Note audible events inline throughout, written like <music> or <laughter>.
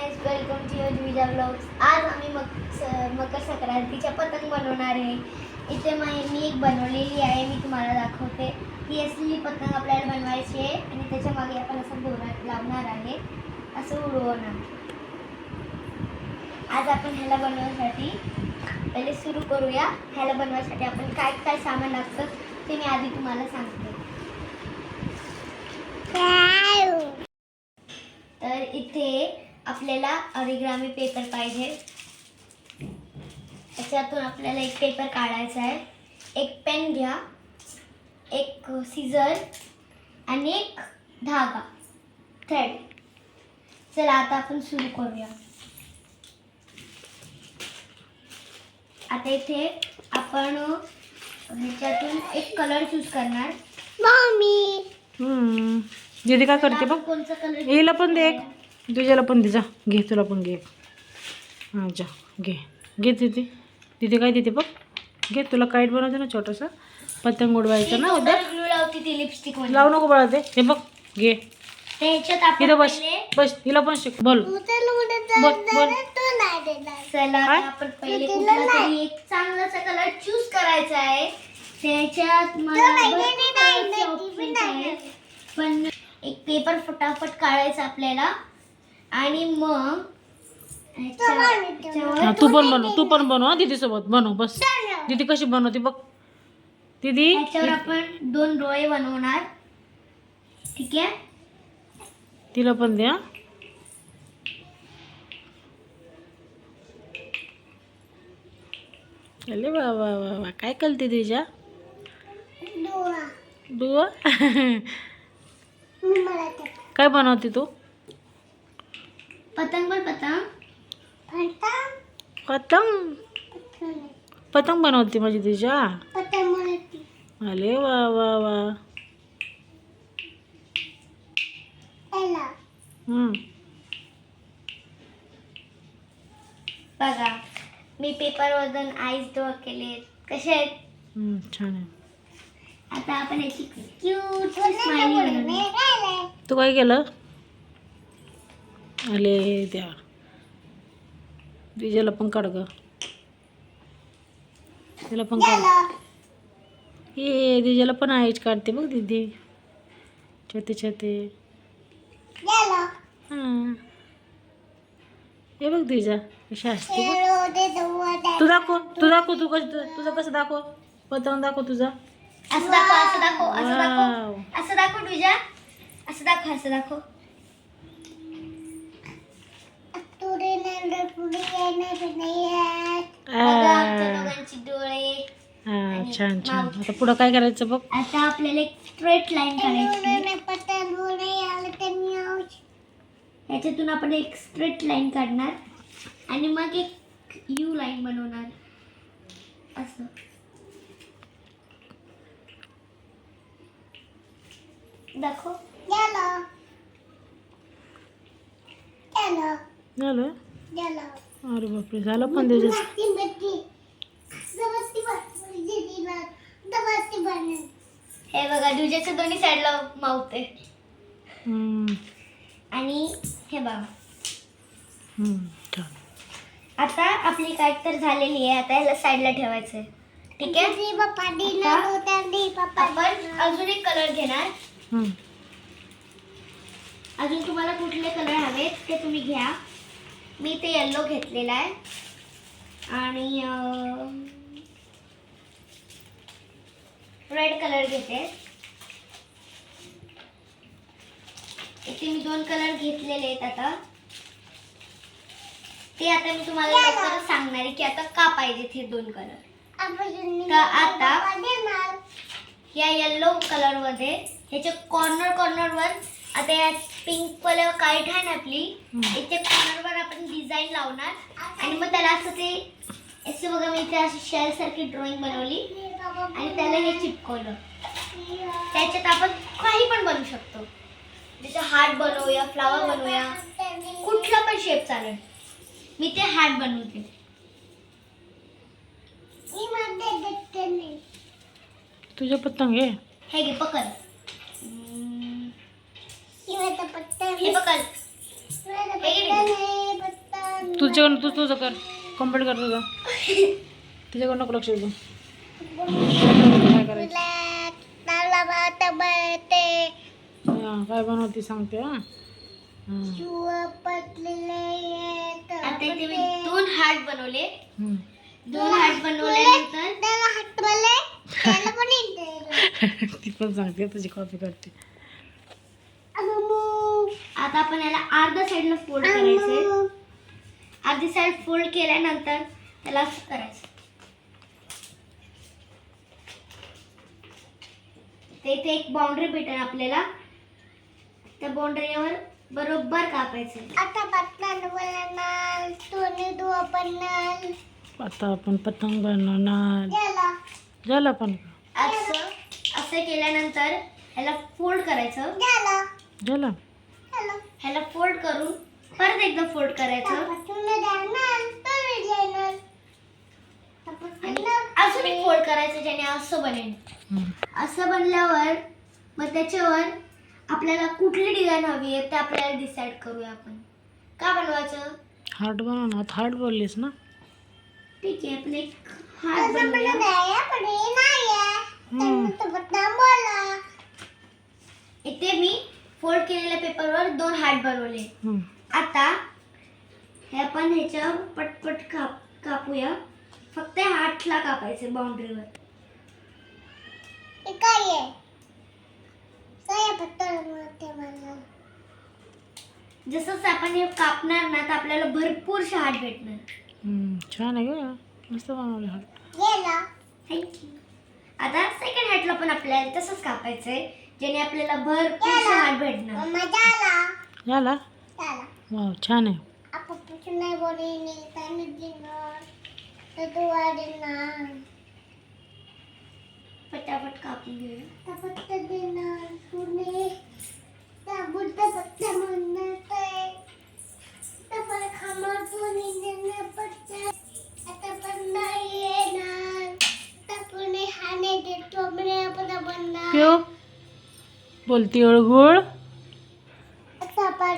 Welcome to your विजा blogs आज आम्ही मक मकर संक्रांतीच्या पतंग बनवणार आहे. इथे मा- मी एक बनवलेली आहे मी तुम्हाला दाखवते. ही असलेली पतंग आपल्याला बनवायची आहे आणि त्याच्यामागे आपण असं दोरा लावणार आहे. असं उडवणार. आज आपण ह्याला बनवण्यासाठी पहिले सुरू करूया. ह्याला बनवण्यासाठी आपण काय काय सामान लागतं ते मी आधी तुम्हाला सांगते. तर इथे आपल्याला अरिग्रामी पेपर पाहिजे. त्याच्यातून आपल्याला एक पेपर काढायचा आहे. एक पेन घ्या एक सीझर आणि एक धागा. थ्रेड चला आता आपण सुरू करूया. आता इथे आपण ह्याच्यातून एक कलर चूज करणार. मम्मी हम्म. दीदी काय करते बघ? कोणचा कलर हिला पण दे एक. तुझ्याला पण दे जा. घे तुला पण घे. हां जा. घे. घे दीदी दीदी काय देते बघ. घे तुला काईट बनवते ना छोटासा. पतंग उडवायचं ना उद्या. लावू नको बाळा ते. हे बघ. घे. इथं बस. पहिले बस. हिला पण शिक. बोल. बोल बोल. चला आपण पहिले कुठला तरी एक चांगलाचा कलर चूज करायचा आहे. त्याच्यात मला. पण एक पेपर फटाफट काढायचा आपल्याला. आणि मग हां तू पण बनव तू पण बनव हां दीदीसोबत. बनव बस. दीदी कशी बनवते बघ. दीदी आपण दोन डोळे बनवणार. ठीक आहे? तिला पण द्या. अरे वा वा वा वा. काय कळते तुझ्या दुवा काय बनवते तू? पतंग पण पतंग. पतंग. पतंग? बनवते माझी तुझ्या? अरे वा वा वा. हम्म. बघा मी पेपरवरून आईस ड्रॉ केले. कसे आहेत? हम्म, छान आहे. आता आपण याची क्यूट स्माइली तू काय केलं? आले त्या दिजेला पण काढ ग. पण काढ. ये दिजेला पण आईच काढते बघ दीदी. छोटे छोटे. हां. हे बघ दिजा कशी असते. तू दाखव तू दाखव तू कसं तुझं कसं दाखव? पतंग दाखव तुझा. असं दाखव असं दाखव असं दाखव. असं दाखव तुझ्या असं दाखव असं दाखव. आमच्या दोघांची डोळे. हा छान छान. आता पुढं काय करायचं बघ? आता आपल्याला एक स्ट्रेट लाईन काढायची. याच्यातून आपण एक स्ट्रेट लाईन काढणार आणि मग एक यू लाईन बनवणार. असं. दाखव. झालं? अरे बापरे झालं पण हे बघा दुजाच्या दोन्ही साईडला हम्म, आणि हे बघा. आता आपली काय तर झालेली आहे. आता ह्याला साईडला ठेवायचं आहे? ठीक आहे आपण अजून एक कलर घेणार. हम्म, अजून तुम्हाला कुठले कलर हवेत ते तुम्ही घ्या. मी ते येल्लो घेतलेला आहे. आणि रेड कलर घेते. इथे मी दोन कलर घेतलेले आहेत आता. ते आता मी तुम्हाला लवकरच सांगणार आहे की आता का पाहिजेत हे दोन कलर तर आता या येल्लो कलरमध्ये ह्याच्या कॉर्नर कॉर्नर वर आता या पिंक कलर काईट आहे ना आपली हम्म. याच्या कॉर्नर वर आपण डिझाईन लावणार. आणि मग त्याला असं ते असं बघा मी इथे अशी शेल सारखी ड्रॉइंग बनवली. आणि त्याला हे चिपकवलं. त्याच्यात आपण काही पण बनवू शकतो. जसं हार्ट बनवूया फ्लावर बनवूया. कुठला पण शेप चालेल. मी ते हार्ट बनवते. तुझ्या पतंग आहे हे घे पकड. हे पकड हे. तिच्याकडून तूच तुझं कर. कंप्लीट कर तुझं. तिच्याकडून नको लक्ष देऊ. काय करायचं? हां काय बनवते सांगते हां. हां. दोन हार्ट बनवले. हम्म. दोन हार्ट बनवल्यानंतर <laughs> ती. पण सांगते तुझी कॉपी करते. आता आपण याला अर्धा साईडनं फोल्ड करायचंय. अर्धी साईड फोल्ड केल्यानंतर त्याला असं करायचं ते इथे एक बाउंड्री भेटेल आपल्याला त्या बाउंड्रीवर बरोबर कापायचं आता आपण पतंग बनवणार. झालं पण. असं असं केल्यानंतर ह्याला फोल्ड करायचं. झालं ह्याला फोल्ड करून परत एकदा फोल्ड करायचं. आणि अजून एक फोल्ड करायचं ज्याने असं बनेल. असं बनल्यावर मग त्याच्यावर आपल्याला कुठली डिझाईन हवी आहे ते आपल्याला डिसाईड करूया आपण. का बनवायचं? हार्ट बनव ना हार्ट बोललीस ना? ठीक आहे आपण एक हार्ट बनवूया. इथे मी फोल्ड केलेल्या पेपरवर दोन हार्ट बनवले. आता हे आपण ह्याच्यावर पटपट काप कापूया. फक्त हार्टला कापायचे बाउंड्रीवर जसंच आपण हे कापणार ना तर आपल्याला भरपूरशे हार्ट भेटणार. हम्म. छान आहे मस्त बनवले हार्ट थँक्यू आता सेकंड हार्टला पण आपल्याला तसंच कापायचंय. ज्याने आपल्याला भरपूरशे हार्ट भेटणार. झाला वाव छान आहे. पटापट कापून घेऊया. पिओ बोल तिळगुळ.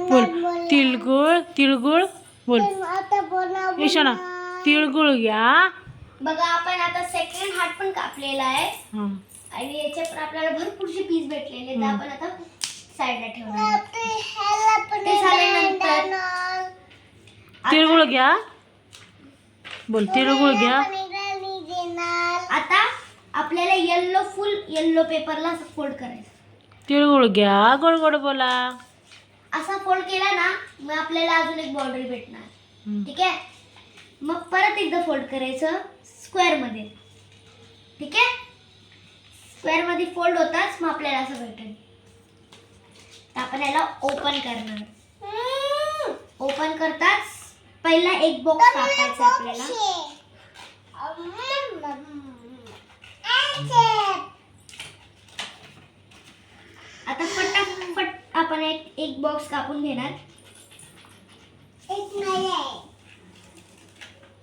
बोल तिळगुळ तिळगुळ. बोल. ईशाना तिळगुळ घ्या. बघा आपण आता सेकंड हार्ट पण कापलेला आहे. हां. आणि याचे पण आपल्याला भरपूरशे पीस भेटलेले तर. आपण आता साईडला ठेवणार ते झाल्यानंतर तिळगुळ घ्या. बोल तिळगुळ घ्या. आता आपल्याला येल्लो फुल येल्लो पेपरला फोल्ड करायचं. तिळगुळ घ्या गोड गोड बोला. असा फोल्ड केला ना मग आपल्याला अजून एक बाउंड्री भेटणार. ठीक आहे? मग परत एकदा फोल्ड करायचं स्क्वेअरमध्ये. ठीक आहे? स्क्वेअरमध्ये फोल्ड होताच मग आपल्याला असं भेटेल. तर आपण याला ओपन करणार. ओपन करताच पहिला एक बॉक्स कापायचा आपल्याला आता फटाफट आपण एक एक बॉक्स कापून घेणार.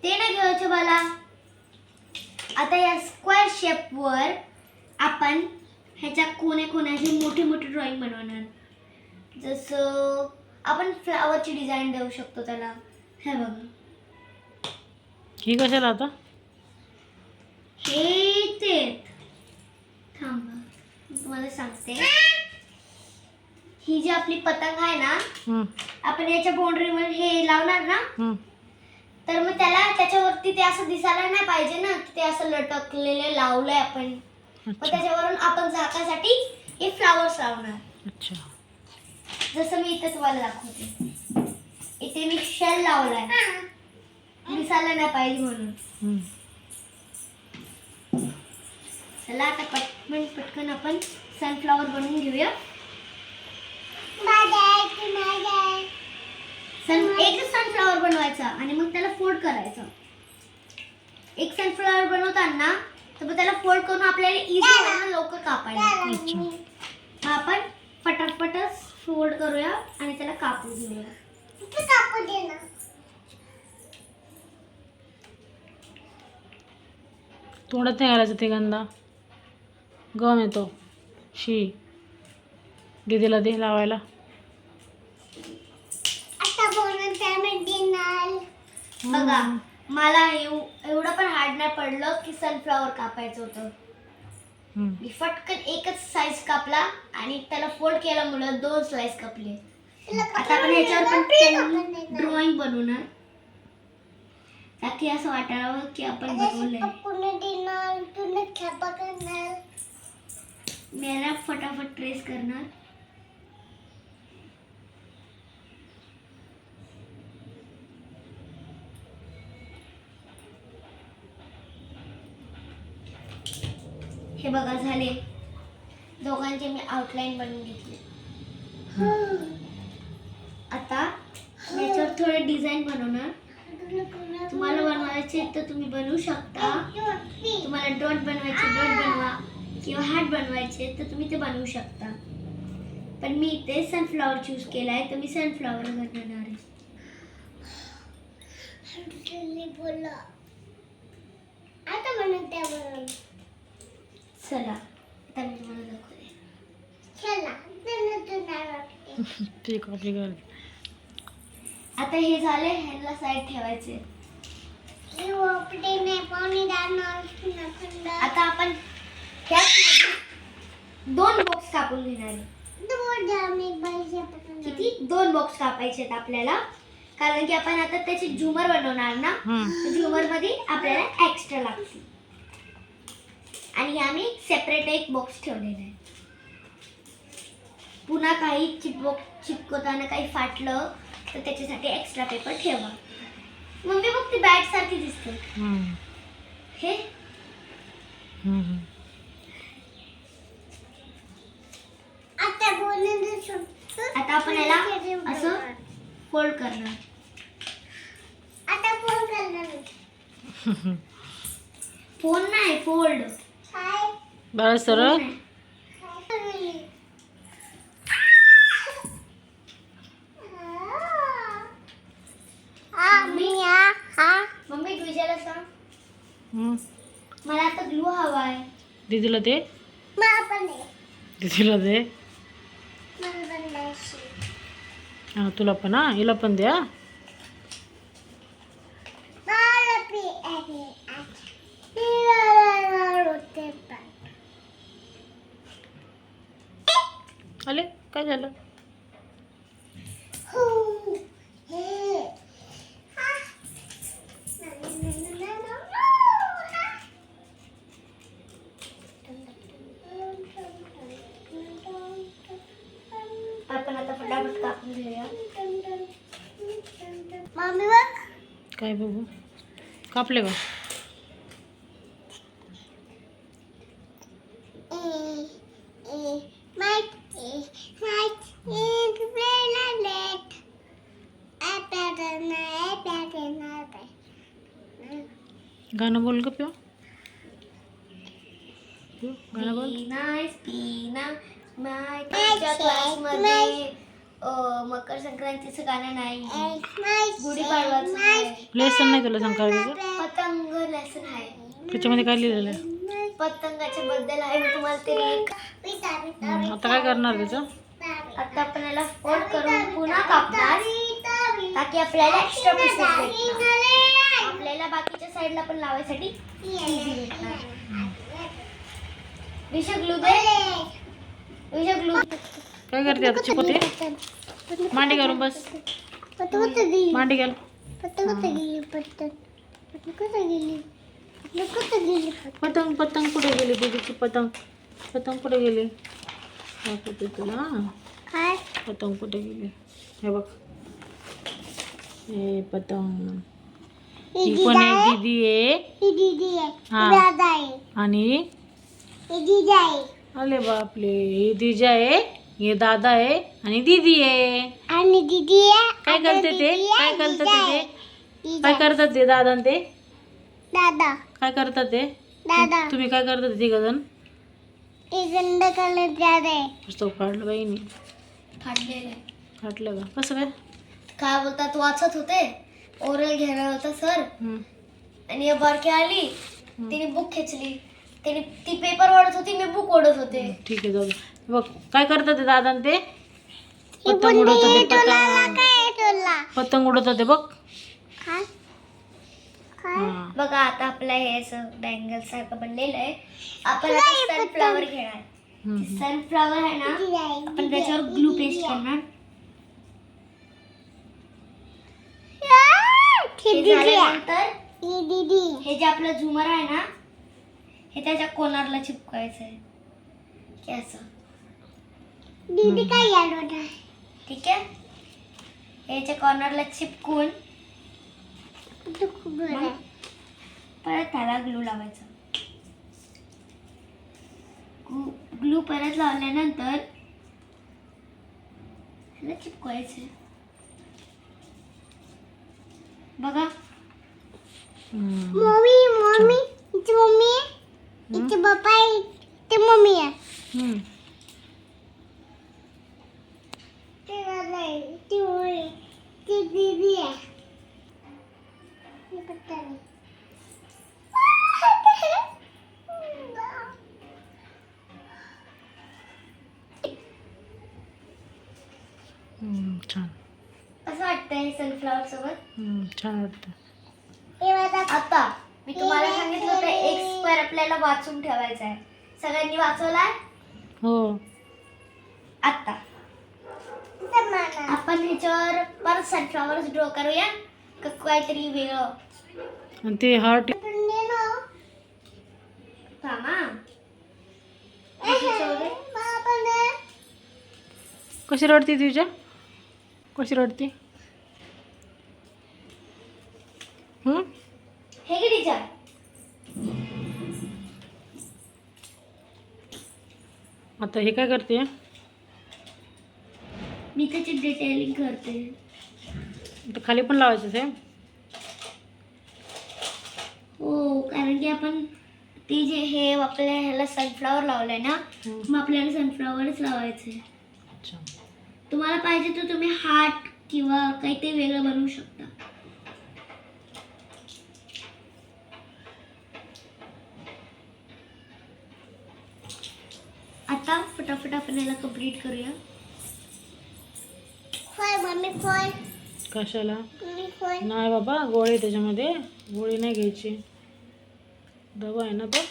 ते नाही घ्यायचं मला आता या स्क्वेअर शेपवर आपण ह्याच्या कोण्या कोण्याची मोठी मोठी ड्रॉइंग बनवणार. जसं आपण फ्लावरची डिझाईन देऊ शकतो त्याला. हे बघा. ही कशाला आता? हे ते थांबा मी तुम्हाला सांगते. ही जी आपली पतंग आहे ना. आपण याच्या बाउंड्रीवर हे लावणार ना. तर मग त्याला त्याच्यावरती ते असं दिसायला नाही पाहिजे ना की ते असं लटकलेले लावलंय आपण. मग त्याच्यावरून आपण झाकासाठी हे फ्लावर्स लावणार. जसं मी इथे तुम्हाला दाखवते. इथे मी शेल लावलाय. दिसायला नाही पाहिजे म्हणून. चला आता पटकन पटकन आपण सनफ्लावर बनवून घेऊया. सन एक सनफ्लावर बनवायचा आणि मग त्याला फोल्ड करायचं. एक सनफ्लावर बनवताना तर मग त्याला फोल्ड करून आपल्याला इझी लवकर कापायला. अच्छा. मग आपण फटाफटच फोल्ड करूया आणि त्याला कापून घेऊया तोंडात नाही घालायचं ते गंधा गम येतो. शी. दीदीला दे लावायला. बघा मला एव- एवढं पण हार्ड नाही पडलं की सनफ्लॉवर कापायचं होतं. मी फटकन एकच साईज कापला आणि त्याला फोल्ड केल्यामुळं दोन स्लाइस कापले. आता आपण ह्याच्यावर पण ड्रॉइंग बनवणार. ताकी असं वाटावं की आपण बनवलंय मी याला फटाफट ट्रेस करणार. हे बघा झाले. दोघांचे मी आउटलाईन बनवून घेतले. आता याच्यावर थोडे डिझाईन बनवणार. तुम्हाला बनवायचे तर तुम्ही बनवू शकता. तुम्हाला डॉट बनवायचे डॉट बनवा किंवा हार्ट बनवायचे तर तुम्ही ते बनवू शकता. पण मी इथे सनफ्लॉवर चूज केला आहे तर मी सनफ्लॉवर बनवणार आहे. चला आता मी तुम्हाला दाखवते ठीक आपली घर आता हे झाले ह्यांना साईड ठेवायचे. आता आपण दोन बॉक्स कापून घेणार किती? दोन बॉक्स कापायचे आहेत आपल्याला. कारण की आपण आता त्याची झुमर बनवणार ना. झुमरमध्ये आपल्याला एक्स्ट्रा लागतील. आणि आम्ही सेपरेट एक बॉक्स ठेवलेला आहे. पुन्हा काही चिपक चिपकवताना काही फाटलं तर त्याच्यासाठी एक्स्ट्रा पेपर ठेवा. मम्मी बघ ती बॅट सारखी दिसते. हे? हम्म. आता आपण याला असं फोल्ड करणार. फोन <laughs> नाही फोल्ड बाळा सरळ. मम्मी तुझ्याला सांग. हम्म. मला आता ग्लू हवा आहे दीदीला दे. दीदीला दे. हा तुला पण हा? हिला पण दे हा आले काय झालं? आपण आता फटाफट कापून घेऊया. काय बघू? कापले का? गाणं बोल ग पिऊ पिऊ, गाणं बोल। मकर संक्रांतीचं गाणं नाही गुढीपाडवाचं लेसन नाही तुला संक्रांतीचं पतंग लेसन आहे त्याच्यामध्ये काय लिहिलेलं आहे पतंगाच्या बद्दल आहे मी तुम्हाला ते हम्म, आता काय करणार त्याचं आता आपण याला फोल्ड करून पुन्हा कापणार ताकी आपल्याला एक्स्ट्रा पीसेस भेटणार आपल्याला बाकीच्या साईडला पण लावायसाठी easy भेटणार विषय ग्लू दे विषय ग्लू काय करते आता? चिपवते मांडी घालून बस. मांडी घाल. पतंग पतंग कुठे गेली दीदीची? पतंग. पतंग कुठे गेली? दाखवते तुला? पतंग कुठे गेली? हे बघ. हे पतंग. ही पण एक दीदी आहे. हा आणि अरे बापले हे दीदी आहे. हे दादा आहे आणि दीदी आहे. आणि दीदी काय करते ते? काय करतात ते? काय करतात ते दादा ते? दादा. काय करतात ते? दादा. तुम्ही काय करतात ते गजन ते दादा पुस्तक फाडलं बाई फाटलेले फाटलं का? कसं काय? काय बोलतात वाचत होते? ओरल घेणार होता सर. आणि या बारकी आली तिने बुक खेचली. तिने ती पेपर ओढत होती मी बुक ओढत होते. ठीक आहे जाऊ दे. बघ काय करतात ते दादा आणि ते? पतंग उडवतात ते पतंग. पतंग उडवतात ते बघ. हा. बघा आता आपलं हे असं बँगल सारखं बनलेलं आहे. आपण आता सनफ्लावर घेणार. हम्म. सनफ्लावर आहे ना आपण त्याच्यावर ग्लू पेस्ट करणार. हे झाल्यानंतर ही हे जे आपलं झुमर आहे ना हे त्याच्या कोणारला चिपकायचं आहे असं. दीदी काय ठीक आहे. याच्या कॉर्नरला चिपकून. परत त्याला ग्लू लावायचा. ग्लू परत लावल्यानंतर ह्याला चिपकवायचं. बघा हम्म. मम्मी मम्मी इथे मम्मी आहे इथे पप्पा आहे इथे मम्मी आहे हम्म. ते दादा आहे ती मम्मी आहे. ती दीदी आहे हे पत्ता नाही. हम्म, छान असं वाटतं हे सनफ्लावर सोबत छान वाटतं. हे आता मी तुम्हाला सांगितलं होतं एक स्क्वेअर आपल्याला वाचून ठेवायचा आहे. सगळ्यांनी वाचवलाय? हो. आता. आपण ह्याच्यावर परत सनफ्लावर ड्रॉ करूया. का काहीतरी वेगळं? आणि ते हार्ट. कशी रडते तुझ्या? कशी रडते हम्म? हे? की टीचर. आता हे काय करते? मी त्याची डिटेलिंग करते. खाली पण लावायचं सेम हो कारण की आपण ती जे हे आपल्या ह्याला सनफ्लावर लावलंय ना मग आपल्याला सनफ्लावरच लावायचं अच्छा. तुम्हाला पाहिजे तर तुम्ही हार्ट किंवा काही ते वेगळं बनवू शकता आता फटाफट आपण याला कंप्लीट करूया. खोय मम्मी खोय कशाला? मम्मी नाही बाबा गोळी त्याच्यामध्ये. गोळी नाही घ्यायची. दवा आहे ना तो?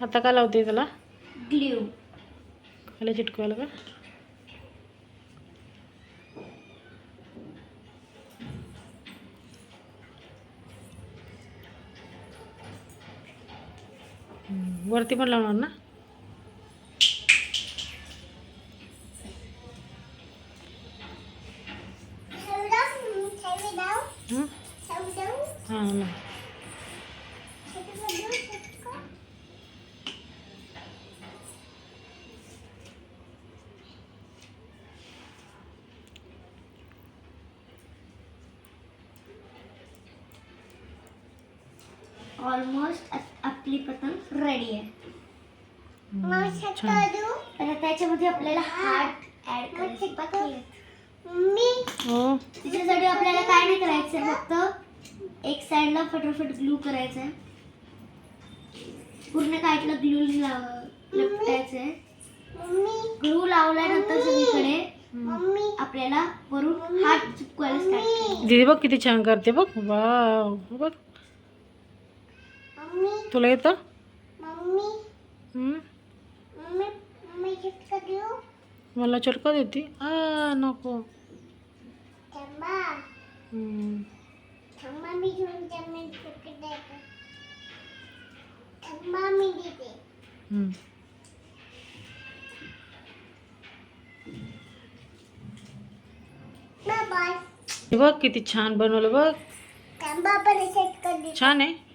आता काय लावते त्याला? ग्ल्यू खाली चिटकवायला का? हम्म, वरती पण लावणार ना? आपली पतंग रेडी आहे. त्याच्यामध्ये आपल्याला हार्ट ऍड करायचे आहेत. हो. त्याच्यासाठी आपल्याला काय नाही करायचं फक्त एक साईडला फटाफट ग्लू करायचं आहे. पूर्ण काठला ग्लू लपटायचं आहे. ग्लू लावल्यानंतर सगळीकडे आपल्याला वरून हात चिपकवायला करायचं दीदी बघ किती छान करते बघ. वाव बघ. तुला येतं हं? मला चटका देते। आ नको। हं. हं. हे बघ किती छान बनवलं बघ। छान आहे.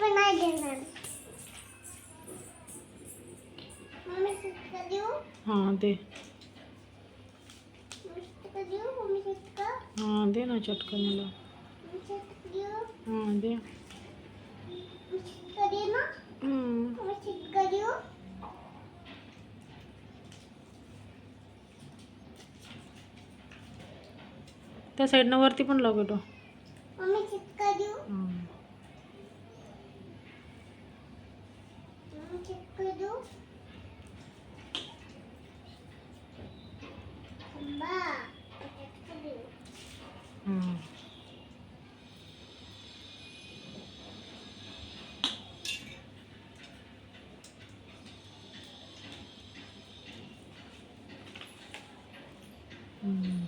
पण नाही देणार मम्मी शिटका देऊ? हां दे. देऊ? मम्मी हां ना चटका मला. मम्मी शिटका देऊ? हां दे. मम्मी शिटका दे ना. मम्मी शिटका देऊ? त्या साईडनं वरती पण बेटो मम्मी देऊ?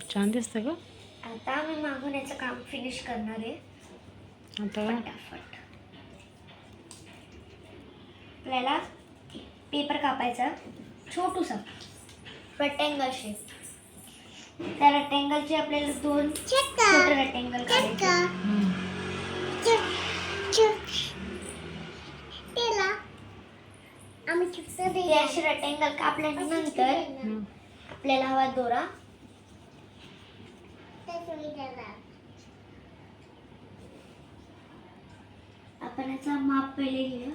छान दिसतं ग. आता मी मागून याचं काम फिनिश करणार आहे. आता? फटाफट आपल्याला पेपर कापायचा छोटूसा. रेक्टेंगल शेप त्या रेक्टेंगलचे आपल्याला दोन छोटे रेक्टेंगल काढायचे. असे रेक्टेंगल कापल्यानंतर. आपल्याला हवा दोरा. आपण याचा माप पहिले घेऊया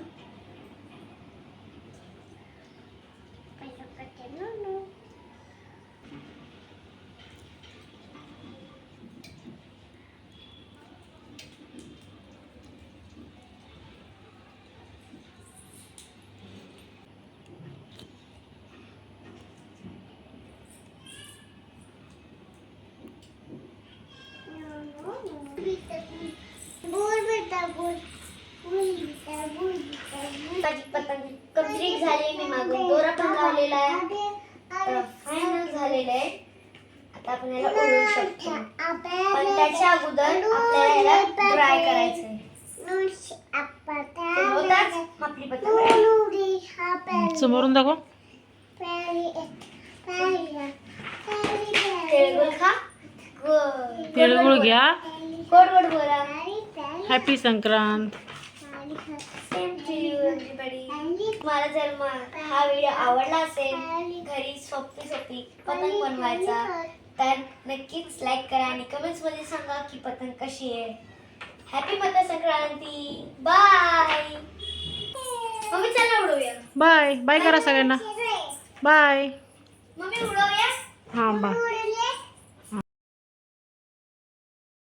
बोल बेटा बोल बोल बेटा बोल बेटा बोल माझी पतंग कंप्लीट झाली मी मागून. दोरा पण लावलेला आहे. फायनल झालेलं आहे. आता आपण याला उडवू शकतो. पण त्याच्या अगोदर आपल्याला याला ड्राय ready. समोरून दाखव. तिळगुळ घ्या. गोड गोड बोला हॅपी संक्रांत तुम्हाला जर म- हा व्हिडिओ आवडला असेल घरी सोपी सोपी पतंग बनवायचा तर नक्कीच लाईक करा आणि कमेंट्समध्ये सांगा की पतंग कशी आहे. Happy Makar Sankranti. Bye mummy चला उडवूया. बाय बाय करा सगळ्यांना. बाय मम्मी उडवूया? हां बाय